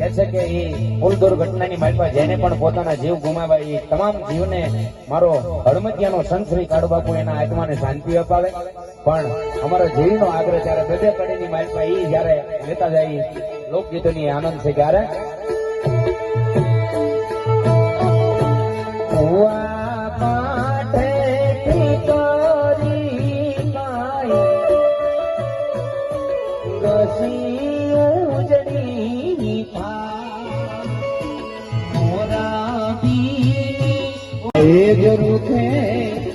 કે છે કે એ પુલ દુર્ઘટનાની માલપા જેને પણ પોતાના જીવ ગુમાવ્યા એ તમામ જીવને મારો હળમતિયાનો સંશ્રી કાળુ બાપુ એના આત્માને શાંતિ અપાવે. પણ અમારા જીવનો આગ્રહ ત્યારે બધે કડીની માલપા એ જયારે લેતા જાય લોકગીતોની આનંદ છે ત્યારે ઘસી ઉજળી. મોરા પીરની એ જ રૂખે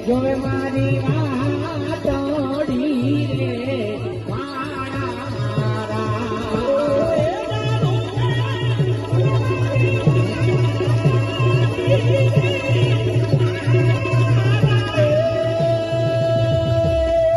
જોવે મારી